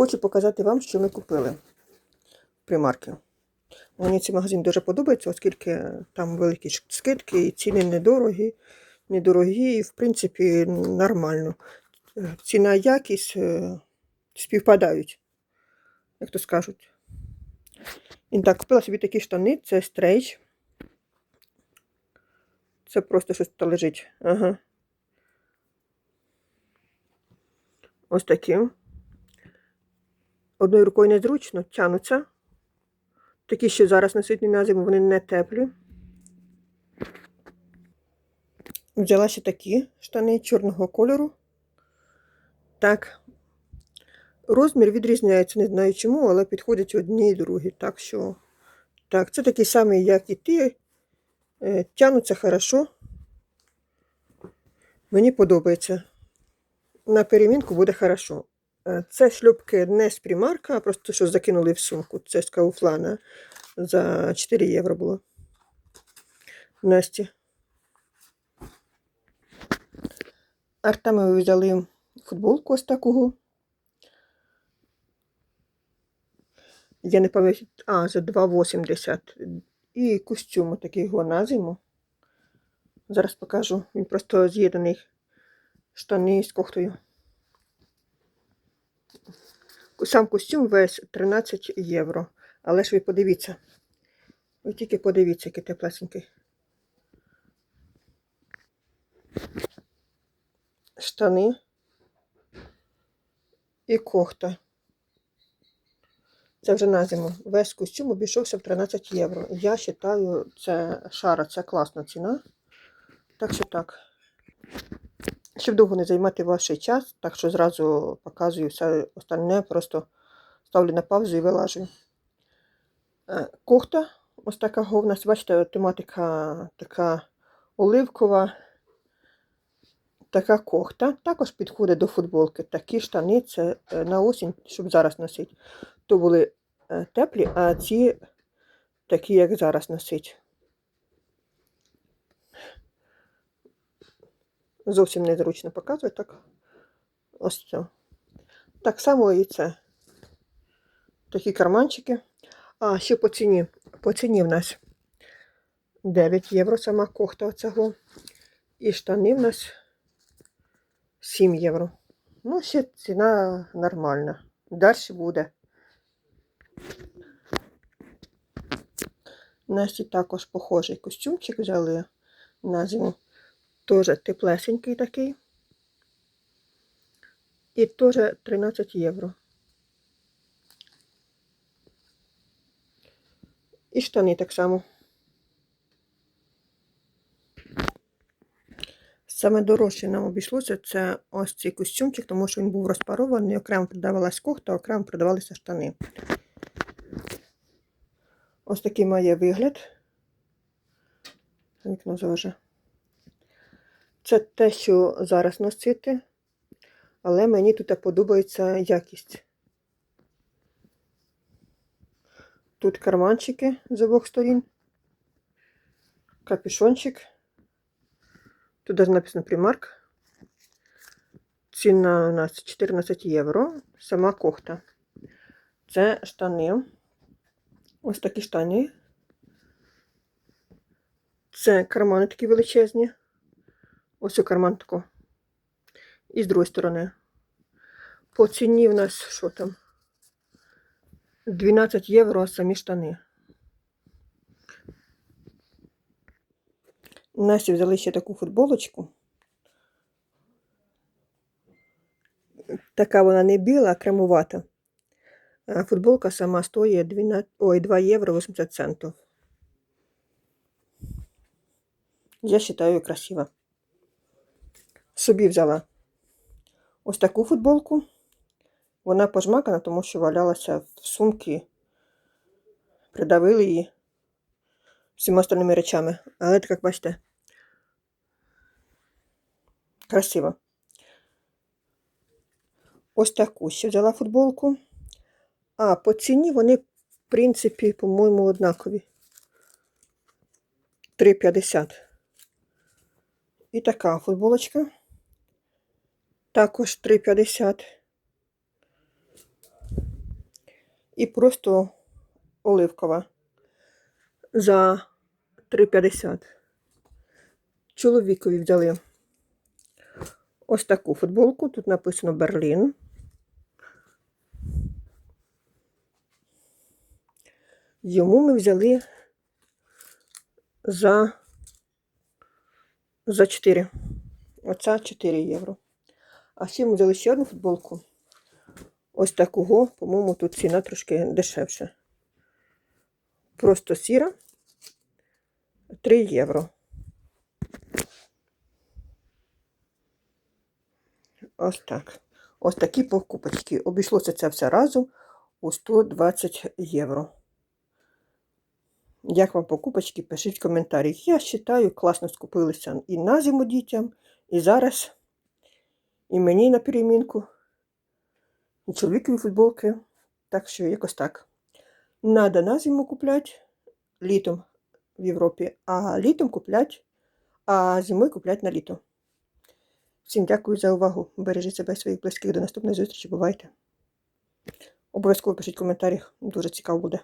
Хочу показати вам, що ми купили в примарки. Мені цей магазин дуже подобається, оскільки там великі скидки і ціни недорогі, недорогі і, в принципі, нормально. Е, Ціна якість е, співпадають, як то скажуть. І так, купила собі такі штани, це стрейч. Це просто щось лежить. Ага. Ось такі. Одною рукою незручно, тянуться. Такі, що зараз носить на зиму, вони не теплі. Взяла ще такі штани чорного кольору. Так. Розмір відрізняється, не знаю чому, але підходять одні і другі. Так що, так, це такі самі, як і ті. Е, Тянуться хорошо. Мені подобається. На перемінку буде хорошо. Е, Це шлюпки не з примарка, а просто що закинули в сумку. Це з кауфлана. За 4 євро було. Насті. Артемові взяли футболку ось такого. Я не пам'ятаю, а, за 2,80. І костюм такий його на зиму. Зараз покажу. Він просто з'єднаний штани з кофтою. Сам костюм весь 13 євро. Але ж ви подивіться. Ви тільки подивіться, який теплесенький. Штани і кофта. Це вже на зиму. Весь костюм обійшовся в 13 євро. Я вважаю, це шара, це класна ціна. Так що так. Щоб довго не займати ваш час, так що зразу показую все остальне, просто ставлю на паузу і вилажую. Е, Кохта, ось така нас, бачите, тематика така оливкова. Така кохта. Також підходить до футболки. Такі штани це е, на осінь, щоб зараз носити. То були е, теплі, а ці такі, як зараз носить. Зовсім незручно показувати, так. Ось це. Так само і це. Такі карманчики. А, ще по ціні. По ціні в нас 9 євро сама кохта оцього. І штани в нас 7 євро. Ну, ще ціна нормальна. Далі буде. Насті також похожий костюмчик взяли на зиму. Теж теплесенький такий. І теж 13 євро. І штани так само. Саме дорожче нам обійшлося це ось цей костюмчик, тому що він був розпарований, окремо продавалась кохта, окремо продавалися штани. Ось такий має вигляд. Вікно заважає. Це те, що зараз носити, але мені тут подобається якість. Тут карманчики з обох сторін, капюшончик. Тут написано примарк. Ціна у нас 14 євро. Сама кохта. Це штани. Ось такі штани. Це кармани такі величезні. Ось у карман тако. І з другої сторони. По ціні в нас що там? 12 євро самі штани. Насті взяли ще таку футболочку. Така вона не біла, а кремувата. А футболка сама стоїть 12, ой, 2 євро 80 центів. Я вважаю красиво. Собі взяла ось таку футболку. Вона пожмакана, тому що валялася в сумці. Придавили її всіма остальними речами. Але так, як бачите, красиво. Ось таку ще взяла футболку. А, по ціні вони, в принципі, по-моєму, однакові. 3,50. І така футболочка. Також 3,50. і просто оливкова за 3,50. Чоловікові взяли ось таку футболку. Тут написано Берлін. Йому ми взяли за, за 4. Оця 4 євро. А ми взяли ще одну футболку. Ось такого, по-моєму, тут ціна трошки дешевша. Просто сіра 3 євро. Ось так. Ось такі покупочки. Обійшлося це все разом у 120 євро. Як вам покупочки, пишіть в коментарях. Я вважаю, класно скупилися і на зиму дітям, і зараз, і мені на перемінку, і чоловікові футболки. Так що якось так. Надо на зиму купляти літом в Європі, а літом куплять, а зимою куплять на літо. Всім дякую за увагу. Бережіть себе своїх близьких. До наступної зустрічі. Бувайте. Обов'язково пишіть в коментарях. Дуже цікаво буде.